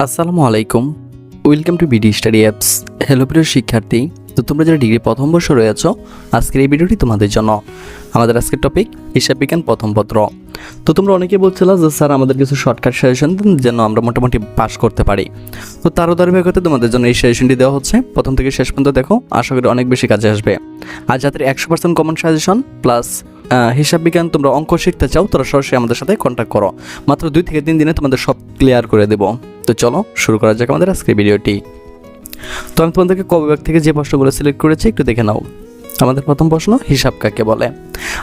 আসসালামু আলাইকুম। Welcome to BD study apps hello প্রিয় শিক্ষার্থী। তো তোমরা যারা ডিগ্রি প্রথম বর্ষ রয়েছ আজকের এই ভিডিওটি তোমাদের জন্য। আমাদের আজকের টপিক হিসাব বিজ্ঞান প্রথম পত্র। তো তোমরা অনেকেই বলছিলা যে, স্যার, আমাদের কিছু শর্টকাট সাজেশন দিন যেন আমরা মোটামুটি পাস করতে পারি। তো তারও ধারাবাহিকতা তোমাদের জন্য এই সাজেশনটি দেওয়া হচ্ছে। প্রথম থেকে শেষ পর্যন্ত দেখো, আশা করি অনেক বেশি কাজে আসবে। আর যাদের একশো পার্সেন্ট কমন সাজেশন প্লাস হিসাব বিজ্ঞান তোমরা অঙ্ক শিখতে চাও, তোরা সরাসরি আমাদের সাথে কন্ট্যাক্ট করো। মাত্র দুই থেকে তিন দিনে তোমাদের সব ক্লিয়ার করে দেবো। তো চলো, শুরু করা যাক আমাদের আজকের ভিডিওটি। তো আমি তোমাদেরকে ক বিভাগ থেকে যে প্রশ্নগুলো সিলেক্ট করেছি, একটু দেখে নাও। আমাদের প্রথম প্রশ্ন, হিসাব কাকে বলে?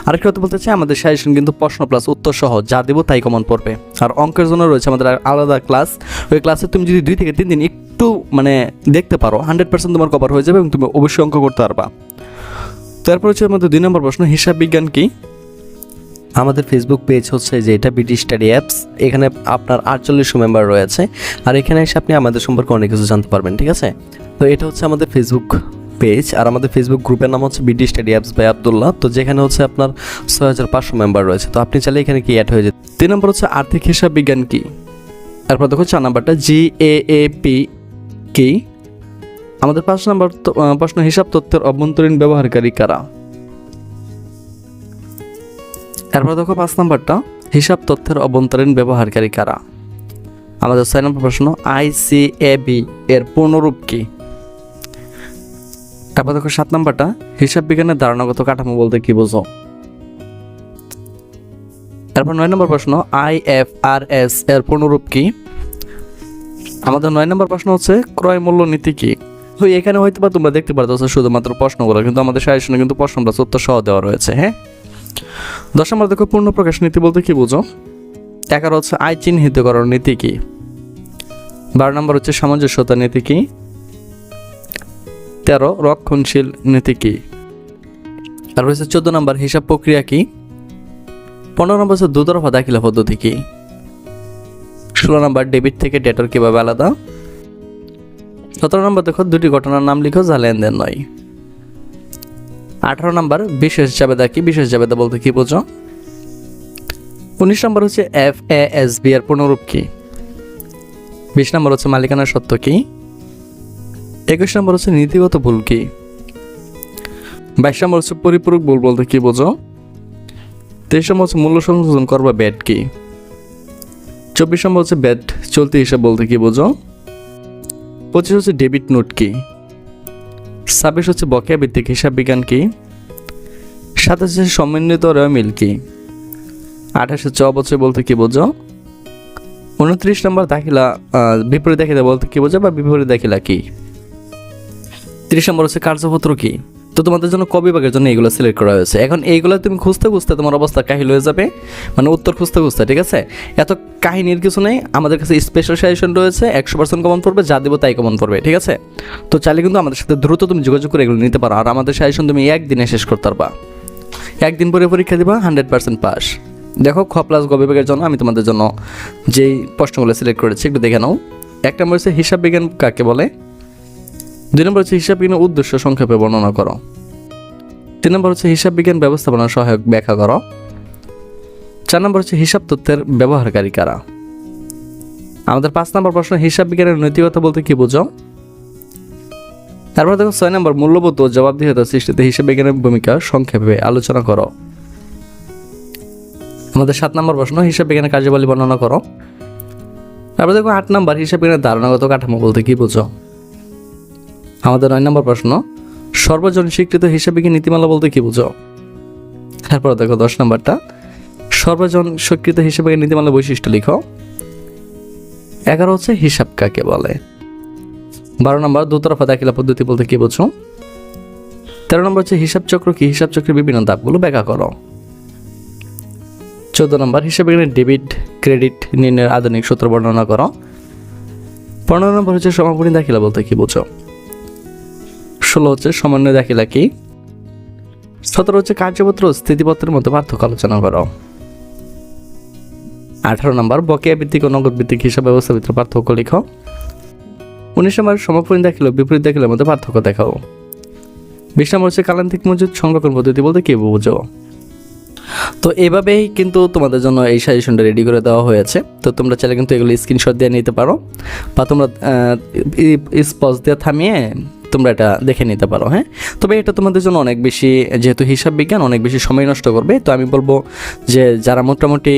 আরেকটা কথা বলতে চাই, আমাদের সাজেশন কিন্তু প্রশ্ন প্লাস উত্তর সহ, যা দেবো তাই কমন পড়বে। আর অঙ্কের জন্য রয়েছে আমাদের আলাদা ক্লাস ওই ক্লাসে তুমি যদি দুই থেকে তিন দিন একটু মানে দেখতে পারো হান্ড্রেড পার্সেন্ট তোমার কভার হয়ে যাবে এবং তুমি অবশ্যই অঙ্ক করতে পারবা। তারপর হচ্ছে আমাদের দুই নম্বর প্রশ্ন, হিসাব বিজ্ঞান কি? আমাদের ফেসবুক পেজ হচ্ছে যে এটা বিডি স্টাডি অ্যাপস এখানে আপনার আটচল্লিশশো মেম্বার রয়েছে। আর এখানে এসে আপনি আমাদের সম্পর্কে অনেক কিছু জানতে পারবেন, ঠিক আছে? তো এটা হচ্ছে আমাদের ফেসবুক পেজ আর আমাদের ফেসবুক গ্রুপের নাম হচ্ছে BD study apps by Abdullah তো যেখানে হচ্ছে আপনার ছয় হাজার পাঁচশো মেম্বার রয়েছে। তো আপনি চাইলে এখানে কি অ্যাড হয়ে যেতে তিন নম্বর হচ্ছে আর্থিক হিসাব বিজ্ঞান কি? তারপর দেখো চার নাম্বারটা জি এ এ পি কি? আমাদের পাঁচ নম্বর প্রশ্ন, হিসাব তথ্যের অভ্যন্তরীণ ব্যবহারকারী কারা? এরপর দেখো পাঁচ নম্বরটা, হিসাব তথ্যের অভ্যন্তরীণ ব্যবহারকারী কারা? আমাদের ছয় নম্বর প্রশ্ন আইসিএবি এর পূর্ণরূপ কি? তারপর দেখো সাত নম্বরটা, হিসাব বিজ্ঞানের ধারণাগত কাঠামো বলতে কি বোঝো? তারপর নয় নম্বর প্রশ্ন আইএফআরএস এর পূর্ণরূপ কি? আমাদের নয় নম্বর প্রশ্ন হচ্ছে, ক্রয় মূল্য নীতি কি? তো এখানে হয়তো বা তোমরা দেখতে পারতো শুধুমাত্র প্রশ্নগুলো, কিন্তু আমাদের সাজেশনে কিন্তু প্রশ্ন প্লাস উত্তর সহ দেওয়া রয়েছে হ্যাঁ? দশ নম্বর দেখো, পূর্ণ প্রকাশ নীতি বলতে কি বুঝো? এগারো হচ্ছে আয় চিহ্নিতকরণ নীতি কি? বারো নম্বর হচ্ছে সামঞ্জস্যতা নীতি কি? তেরো, রক্ষণশীল নীতি কি? আর হচ্ছে চোদ্দ নম্বর, হিসাব প্রক্রিয়া কি? পনেরো নম্বর হচ্ছে দুতরফা দাখিলা পদ্ধতি কি? ষোলো নম্বর, ডেবিট থেকে ডেটর কীভাবে আলাদা? সতেরো নম্বর দেখো, দুটি ঘটনার নাম লিখো, যা লেনদেন নয়। আঠারো নম্বর, বিশেষ জাবেদা কি? বিশেষ জাবেদা বলতে কি বোঝো? উনিশ নম্বর হচ্ছে এফ এ এস বি এর পূর্ণরূপ কি? বিশ নম্বর হচ্ছে মালিকানার সত্য কি? একুশ নম্বর হচ্ছে নীতিগত ভুল কি? বাইশ নম্বর হচ্ছে পরিপূরক ভুল বলতে কি বোঝো? তেইশ নম্বর হচ্ছে মূল্য সংযোজন করবা ব্যাট কি? চব্বিশ নম্বর হচ্ছে ব্যাট চলতি হিসাব বলতে কি বোঝো? পঁচিশ হচ্ছে ডেবিট নোট কি? ছাব্বিশ হচ্ছে বকেয়া ভিত্তিক হিসাব বিজ্ঞান কি? সাতাশ হচ্ছে সমন্বিত রয়মিল কি? আঠাশ হচ্ছে অবচয় বলতে কি বোঝো? উনত্রিশ নম্বর দাখিলা বিপরীত দেখিলা বলতে কি বোঝো বা বিপরীত দাখিলা কি? ত্রিশ নম্বর হচ্ছে কার্যপত্র কি? তো তোমাদের জন্য ক বিভাগের জন্য এইগুলো সিলেক্ট করা হয়েছে। এখন এইগুলো তুমি খুঁজতে খুঁজতে তোমার অবস্থা কাহিল হয়ে যাবে। মানে উত্তর খুঁজতে খুঁজতে, ঠিক আছে? এত কাহিনীর কিছু নেই। আমাদের কাছে স্পেশাল সাজেশন রয়েছে, একশো পার্সেন্ট কমন পড়বে, যা দেবো তাই কমন পড়বে, ঠিক আছে? তো চাইলে কিন্তু আমাদের সাথে দ্রুত তুমি যোগাযোগ করে এগুলো নিতে পারো। আর আমাদের সাজেশন তুমি একদিনে শেষ করতে পারবা। একদিন পরে পরীক্ষা দিবা হান্ড্রেড পার্সেন্ট পাস দেখো, খ প্লাস গ বিভাগের জন্য আমি তোমাদের জন্য যেই প্রশ্নগুলো সিলেক্ট করেছি, একটু দেখে নাও। এক নম্বর হচ্ছে হিসাব বিজ্ঞান কাকে বলে? দুই নম্বর হচ্ছে হিসাব বিজ্ঞানের উদ্দেশ্য সংক্ষেপে বর্ণনা করো। তিন নম্বর হচ্ছে হিসাব বিজ্ঞান ব্যবস্থাপনার সহায়ক ব্যাখ্যা করো। চার নম্বর হচ্ছে হিসাব তথ্যের ব্যবহারকারী কারা? আমাদের পাঁচ নম্বর প্রশ্ন, হিসাব বিজ্ঞানের নৈতিকতা বলতে কি বুঝো? তারপর দেখো ছয় নম্বর, মূল্যবোধ ও জবাবদিহিতা সৃষ্টিতে হিসাব বিজ্ঞানের ভূমিকা সংক্ষেপে আলোচনা করো। আমাদের সাত নম্বর প্রশ্ন, হিসাব বিজ্ঞানের কার্যাবলী বর্ণনা করো। তারপর দেখো আট নম্বর, হিসাব বিজ্ঞানের ধারণাগত কাঠামো বলতে কি বুঝো? আমাদের নয় নম্বর প্রশ্ন, সর্বজন স্বীকৃত হিসাব কি নীতিমালা বলতে কি বুঝো? তারপর দেখো দশ নম্বরটা, সর্বজন স্বীকৃত হিসাব নীতিমালা বৈশিষ্ট্য লিখো? এগারো হচ্ছে হিসাব কাকে বলে? বারো নম্বর দুতরফা দাখিলা পদ্ধতি বলতে কি বুঝো? তেরো নম্বর হচ্ছে হিসাব চক্র কি? হিসাব চক্রের বিভিন্ন ধাপগুলো ব্যাখ্যা করো। চোদ্দ নম্বর, হিসাব ডেবিট, ক্রেডিট নির্ণয়ের আধুনিক সূত্র বর্ণনা করো। পনেরো নম্বর হচ্ছে সমাপনী দাখিলা বলতে কি বুঝো? ষোলো হচ্ছে সমন্বয় দাখিলা কি সতেরো হচ্ছে কার্যপত্র স্থিতিপত্রের মধ্যে পার্থক্য আলোচনা করো। আঠারো নম্বর, বকেয়া ভিত্তিক ও নগদ ভিত্তিক হিসাব ব্যবস্থা ভিতরে পার্থক্য লিখো। উনিশ নম্বর সমাপনী দাখিল বিপরীত দাখিলের মধ্যে পার্থক্য দেখাও। বিশ নম্বর হচ্ছে কালান্তিক মজুদ সংরক্ষণ পদ্ধতি বলতে কি বুঝো? তো এভাবেই কিন্তু তোমাদের জন্য এই সাজেশনটা রেডি করে দেওয়া হয়েছে। তো তোমরা চাইলে কিন্তু এগুলো স্ক্রিনশট দিয়ে নিতে পারো। বা তোমরা স্পজ দিয়ে থামিয়ে তোমরা এটা দেখে নিতে পারো হ্যাঁ? তবে এটা তোমাদের জন্য অনেক বেশি, যেহেতু হিসাব বিজ্ঞান, অনেক বেশি সময় নষ্ট করবে। তো আমি বলব যে, যারা মোটামুটি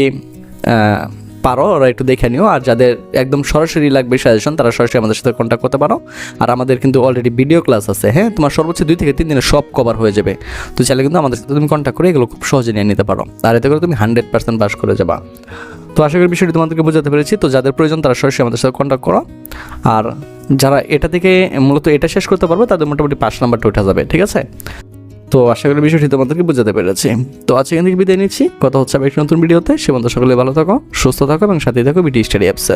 পারো, ওরা একটু দেখে নিও। আর যাদের একদম সরাসরি লাগবে সাজেশন তারা সরাসরি আমাদের সাথে কন্ট্যাক্ট করতে পারো। আর আমাদের কিন্তু অলরেডি ভিডিও ক্লাস আছে হ্যাঁ? তোমার সর্বোচ্চ দুই থেকে তিন দিনে সব কভার হয়ে যাবে। তো চাইলে কিন্তু আমাদের সাথে তুমি কন্ট্যাক্ট করে এগুলো খুব সহজে নিয়ে নিতে পারো। আর এতে করে তুমি হান্ড্রেড পার্সেন্ট পাস করে যাবা। তো আশা করি বিষয়টি তোমাদেরকে বোঝাতে পেরেছি। তো যাদের প্রয়োজন তারা সরাসরি আমাদের সাথে কন্ট্যাক্ট করো। আর যারা এটা থেকে মূলত এটা শেষ করতে পারবে, তাদের মোটামুটি পাঁচ নাম্বারটা উঠে যাবে, ঠিক আছে? তো আশা করি বিষয়টি তোমাদেরকে বোঝাতে পেরেছি। তো আজকে এখান থেকে বিদায় নিচ্ছি। কথা হচ্ছে আবার একটি নতুন ভিডিওতে। সে বন্ধু সকলে ভালো থাকো, সুস্থ থাকো এবং সাথে থাকো বিটি স্টাডি অ্যাপসের